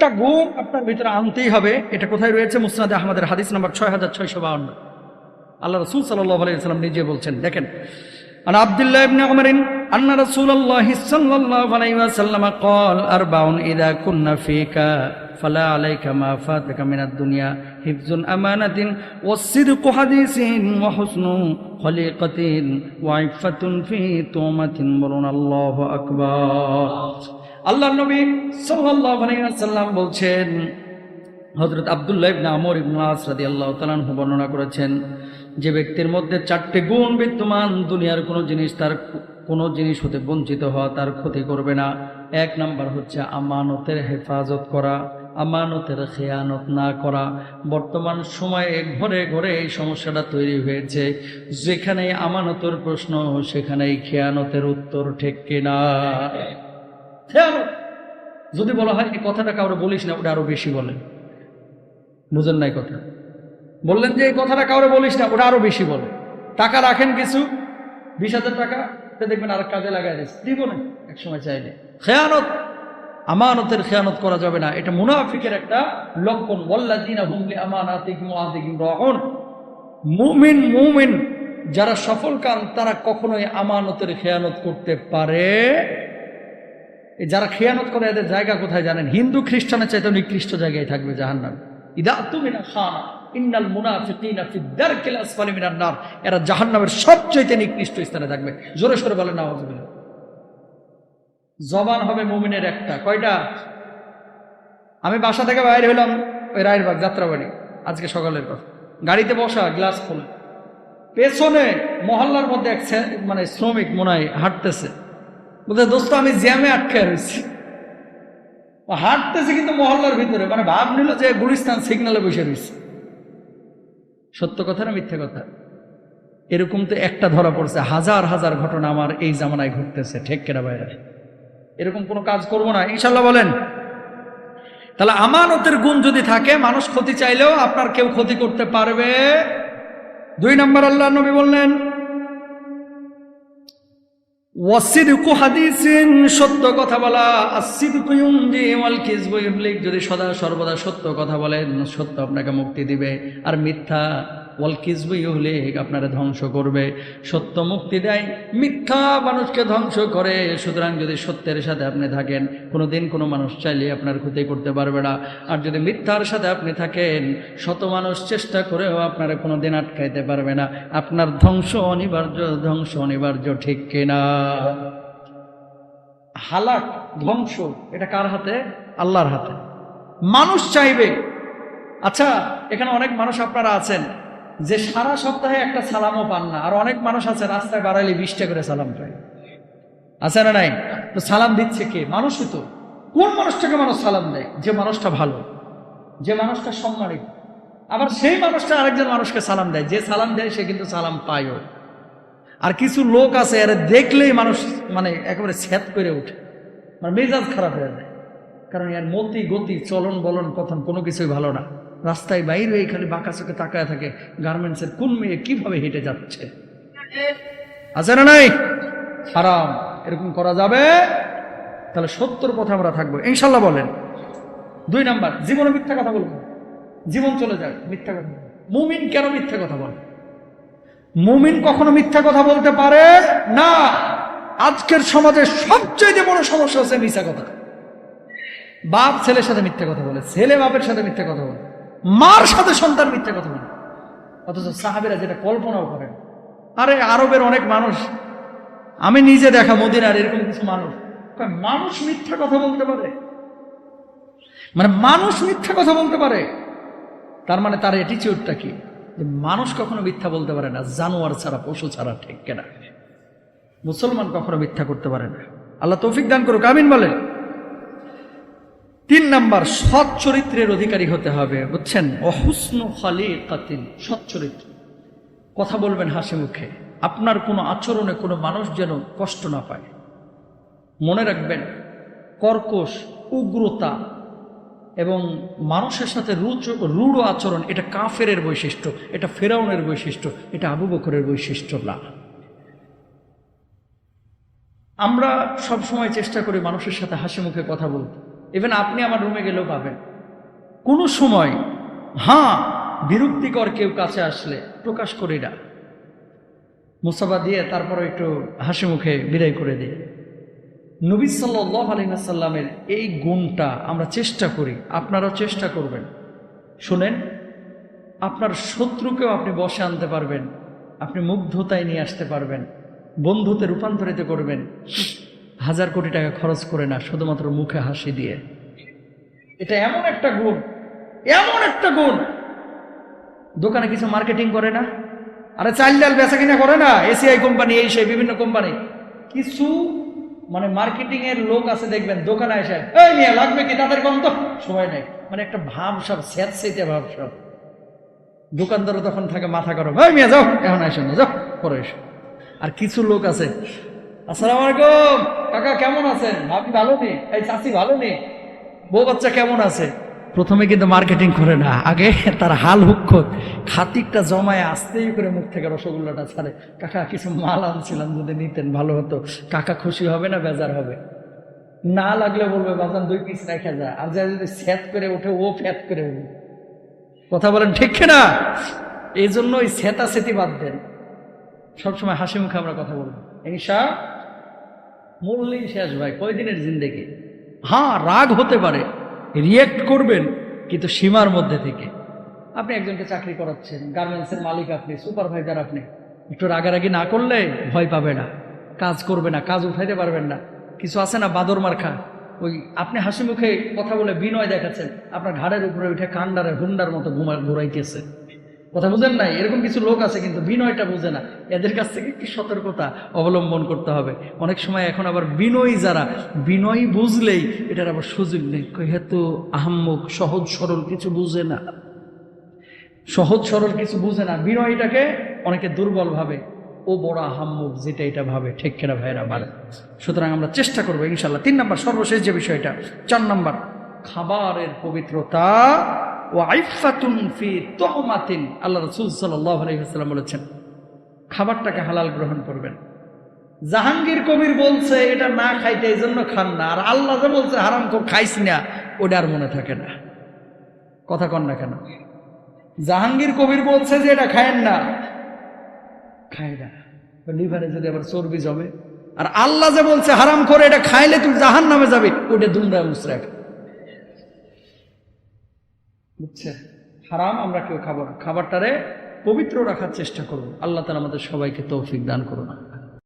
চারটা গুণ আপনার ভিতরে আনতেই হবে এটা কোথায় রয়েছে মুসনাদে আহমদের হাদিস নাম্বার ছয় হাজার ছয়শো বাউন্ন আল্লাহ রসুল সাল্লাহ আলাইসাল্লাম নিজে বলছেন দেখেন عن عبد الله بن عمر أن رسول الله صلى الله عليه وسلم قال أربع إذا كنا فيك فلا عليك ما فاتك من الدنيا حفظ أمانة والصدق حديث وحسن خليقة وعفة في تومة مرون الله أكبر আল্লাহ নবী আলাইহি বলছেন হজরত আবদুল্লাহ ইবনে আমর ইবনে আস রাদিয়াল্লাহু তাআলা বর্ণনা করেছেন, যে ব্যক্তির মধ্যে চারটি গুণ বিদ্যমান, দুনিয়ার কোনো জিনিস তার কোনো জিনিস হতে বঞ্চিত হওয়া তার ক্ষতি করবে না। এক নাম্বার হচ্ছে আমানতের হেফাজত করা, আমানতের খেয়ানত না করা। বর্তমান সময়ে ঘরে ঘরে এই সমস্যাটা তৈরি হয়েছে যেখানে আমানতের প্রশ্ন, সেখানেই খেয়ানতের উত্তর ঠিক কিনা? খেয়ানত যদি বলা হয় এই কথাটা কাউরে বলিস না, ওটা আরও বেশি বলে। বুঝেন নাই কথা। বললেন যে এই কথাটা কাউরে বলিস না, ওটা আরও বেশি বলে। টাকা রাখেন কিছু, বিশ হাজার টাকা দেখবেন আর কাজে লাগাই দিস দিব না, এক সময় চাইলে। খেয়ানত, আমানতের খেয়ানত করা যাবে না। এটা মুনাফিকের একটা লক্ষণ। ওয়াল্লাযিনা হুমলি মুমিন মুমিন, যারা সফল কাম তারা কখনোই আমানতের খেয়ানত করতে পারে যারা খেয়ানত করে এদের জায়গা কোথায় জানেন? হিন্দু, খ্রিস্টানের চাইতে নিকৃষ্ট জায়গায় থাকবে জাহান্নাম। ইদা তুমি না খানা ইন্নাল মুনাফিকিনা ফি দারকিল আসফালি মিনান নার। এরা জাহান্নামের সবচেয়ে নিকৃষ্ট স্থানে থাকবে। জোরে সরে বলেন না আউযুবিল্লাহ জবান হবে মুমিনের একটা। কয়টা? আমি বাসা থেকে বাইরে হলাম ওই রায়েরবাগ যাত্রাবাড়ি। আজকে সকালের কথা। গাড়িতে বসা, গ্লাস খোলে পেছনে মহল্লার মধ্যে এক মানে শ্রমিক মনে হাঁটতেছে। বলতে দোস্ত, আমি জ্যামে আটকে রয়েছি। হাঁটতেছে কিন্তু মহল্লার ভিতরে। মানে ভাব নিল যে গুলিস্তান সিগনালে বসে রয়েছে। সত্য কথা না মিথ্যে কথা? এরকম তো একটা ধরা পড়ছে। হাজার হাজার ঘটনা আমার এই জামানায় ঘটতেছে, ঠেক কেনা বাইরে এরকম কোনো কাজ করব না। ইনশাল্লাহ বলেন। তাহলে আমানতের গুণ যদি থাকে, মানুষ ক্ষতি চাইলেও আপনার কেউ ক্ষতি করতে পারবে। দুই নম্বর আল্লাহ নবী বললেন সত্য কথা বলা। যদি সদা সর্বদা সত্য কথা বলেন, সত্য আপনাকে মুক্তি দিবে। আর মিথ্যা ওয়াল কিযবু ইউহলিক, আপনারা ধ্বংস করবে। সত্য মুক্তি দেয়, মিথ্যা মানুষকে ধ্বংস করে। সুতরাং যদি সত্যের সাথে আপনি থাকেন কোনো দিন কোনো মানুষ চাইলে আপনার ক্ষতি করতে পারবে না। আর যদি মিথ্যার সাথে আপনি থাকেন, শত মানুষ চেষ্টা করেও আপনারা কোনো দিন আটকাইতে পারবে না। আপনার ধ্বংস অনিবার্য ধ্বংস অনিবার্য, ঠিক কিনা? হালাক, ধ্বংস, এটা কার হাতে? আল্লাহর হাতে। মানুষ চাইবে। আচ্ছা এখানে অনেক মানুষ আপনারা আছেন। যে সারা সপ্তাহে একটা সালামও পান না। আর অনেক মানুষ আছে, রাস্তায় বাড়াইলে বিশটা করে সালাম পায়। আছে না নাই? তো সালাম দিচ্ছে কে? মানুষই তো। কোন মানুষটাকে মানুষ সালাম দেয়? যে মানুষটা ভালো, যে মানুষটা সম্মানিত। আবার সেই মানুষটা আরেকজন মানুষকে সালাম দেয়। যে সালাম দেয়, সে কিন্তু সালাম পায়ও। আর কিছু লোক আছে, এরা দেখলেই মানুষ মানে একেবারে ছ্যাত করে ওঠে। মানে মেজাজ খারাপ হয়ে যায়। কারণ এর মতি গতি, চলন বলন, কথন কোনো কিছুই ভালো না। রাস্তায় বাইরে হয়ে খালি বাঁকা চোখে তাকায় থাকে গার্মেন্টসের কোন মেয়ে কীভাবে হেঁটে যাচ্ছে? আছে না নাই? হারাম। এরকম করা যাবে? তাহলে সত্যর পথে আমরা থাকব। ইনশাল্লাহ বলেন। দুই নাম্বার জীবনে মিথ্যা কথা বলব। জীবন চলে যায়, মিথ্যা কথা মুমিন কেন মিথ্যা কথা বলে? মুমিন কখনো মিথ্যা কথা বলতে পারে না। আজকের সমাজে সবচেয়ে বড় সমস্যা হচ্ছে মিথ্যা কথা। বাপ ছেলের সাথে মিথ্যা কথা বলে, ছেলে বাপের সাথে মিথ্যা কথা বলে। মার সাথে সন্তান মিথ্যা কথা বলে। অথচ সাহাবেরা যেটা কল্পনাও করেন আরে আরবের অনেক মানুষ, আমি নিজে দেখা মদিনার এরকম কিছু মানুষ। মানুষ মিথ্যা কথা বলতে পারে? মানে মানুষ মিথ্যা কথা বলতে পারে? তার মানে তার অ্যাটিচিউডটা কি? যে মানুষ কখনো মিথ্যা বলতে পারে না, জানোয়ার ছাড়া, পশু ছাড়া, ঠিক কেনা? মুসলমান কখনো মিথ্যা করতে পারে না। আল্লাহ তৌফিক দান করুক, আমিন বলেন। তিন নাম্বার, সৎ চরিত্রের অধিকারী হতে হবে, বুঝছেন? অহুস্ন খালি কাতিল সৎ চরিত্র। কথা বলবেন হাসি মুখে। আপনার কোনো আচরণে কোনো মানুষ যেন কষ্ট না পায়। মনে রাখবেন, কর্কশ, উগ্রতা এবং মানুষের সাথে রুচ, রূঢ় আচরণ, এটা কাফেরের বৈশিষ্ট্য, এটা ফেরাউনের বৈশিষ্ট্য, এটা আবু বকরের বৈশিষ্ট্য না। আমরা সব সময় চেষ্টা করি মানুষের সাথে হাসি মুখে কথা বলতে। ইভেন আপনি আমার রুমে গেলেও পাবেন। কোনো সময় হ্যাঁ বিরক্তিকর কেউ কাছে আসলে প্রকাশ করি না। মুসাফা দিয়ে তারপরে একটু হাসি মুখে বিদায় করে দিই। নবী সাল্লাহ আলহিহাসাল্লামের এই গুণটা আমরা চেষ্টা করি। আপনারাও চেষ্টা করবেন। শুনেন, আপনার শত্রুকেও আপনি বসে আনতে পারবেন। আপনি মুগ্ধতায় নিয়ে আসতে পারবেন। বন্ধুতে রূপান্তরিত করবেন। হাজার কোটি টাকা খরচ করে না, শুধুমাত্র মুখে হাসি দিয়ে। এটা এমন একটা গুণ, এমন একটা গুণ। দোকানে কিছু মার্কেটিং করে না, আরে চাল ডাল বেচা কিনা করে না, এসিআই কোম্পানি, এই সেই বিভিন্ন কোম্পানি। কিছু মানে মার্কেটিং এর লোক আছে, দেখবেন, দোকানে এসে, এই মিয়া, লাগবে কি তাদের কম তো? সময় নেই। মানে একটা ভাব সব, স্যাঁতসেঁতে ভাব সব। দোকানদারও তখন থাকে মাথা গরম, এই মিয়া, যাও, এখন আসেন যাও, পরে এসো। আর কিছু লোক আছে আসসালামু আলাইকুম। কাকা, কেমন আছেন? ভাবি ভালো নেই? এই চাষি ভালো নেই? বউ বাচ্চা কেমন আছে? প্রথমে কিন্তু মার্কেটিং করে না, আগে তার হাল হুক্ষ খাতিকটা জমায় আসতেই করে মুখ থেকে রসগোল্লাটা ছাড়ে। কাকা, কিছু মাল আনছিলাম যদি নিতেন, ভালো হতো। কাকা খুশি হবে না বেজার হবে? না লাগলে বলবে, বাজান, দুই পিস রেখে যায় আর যা যদি স্যাত করে ওঠে, ও ফ্যাত করে উঠবে কথা বলেন ঠিক না এই জন্য ওই সেতা সেতি বাদ দেন। সবসময় হাসি মুখে আমরা কথা বলব। হিংসা মূল্যই শেষ ভাই কয়দিনের জিন্দেগি? হ্যাঁ রাগ হতে পারে রিয়েক্ট করবেন কিন্তু সীমার মধ্যে থেকে। আপনি একজনকে চাকরি করাচ্ছেন গার্মেন্টসের মালিক আপনি সুপারভাইজার আপনি একটু রাগারাগি না করলে ভয় পাবে না। কাজ করবে না কাজ উঠাইতে পারবেন না। কিছু আছে না বাদর মার্খা? ওই আপনি হাসি মুখে কথা বলে বিনয় দেখাচ্ছেন আপনার ঘাড়ের উপরে উঠে কান্ডারে হুন্ডার মতো ঘুমা ঘুরাইতেছে। কথা বুঝেন নাই? এরকম কিছু লোক আছে কিন্তু বিনয়টা বুঝে না। এদের কাছ থেকে কি সতর্কতা অবলম্বন করতে হবে? অনেক সময় এখন আবার বিনয়ী যারা, বিনয়ী বুঝলেই এটার আবার সুযোগ নেই। হেতু আহাম্মক, সহজ সরল কিছু বুঝে না। সহজ সরল কিছু বুঝে না। বিনয়টাকে অনেকে দুর্বল ভাবে। ও বড় আহাম্মক যেটা এটা ভাবে। ঠিক কেনা ভাইরা বাড়ে সুতরাং আমরা চেষ্টা করব ইনশাল্লাহ তিন নম্বর, সর্বশেষ যে বিষয়টা, চার নম্বর, খাবারের পবিত্রতা আল্লাহ রসুল সাল্লাহ বলেছেন, খাবারটাকে হালাল গ্রহণ করবেন। জাহাঙ্গীর কবির বলছে, এটা না খাইতে এই জন্য খান না, আর আল্লাহ যে বলছে, হারাম কো খাইস না, ওটা আর মনে থাকে না। কথা কন না কেন? জাহাঙ্গীর কবির বলছে যে, এটা খায়েন না। খায় না। লিভারে যদি আবার চর্বি জমে, আর আল্লাহ যে বলছে, হারাম করে এটা খাইলে তুই জাহান নামে যাবি, ওটা দুমরা মুসরা বুঝছে? হারাম, আমরা কেউ খাব না। খাবারটারে পবিত্র রাখার চেষ্টা করব। আল্লাহ তালা আমাদের সবাইকে তৌফিক দান করুন।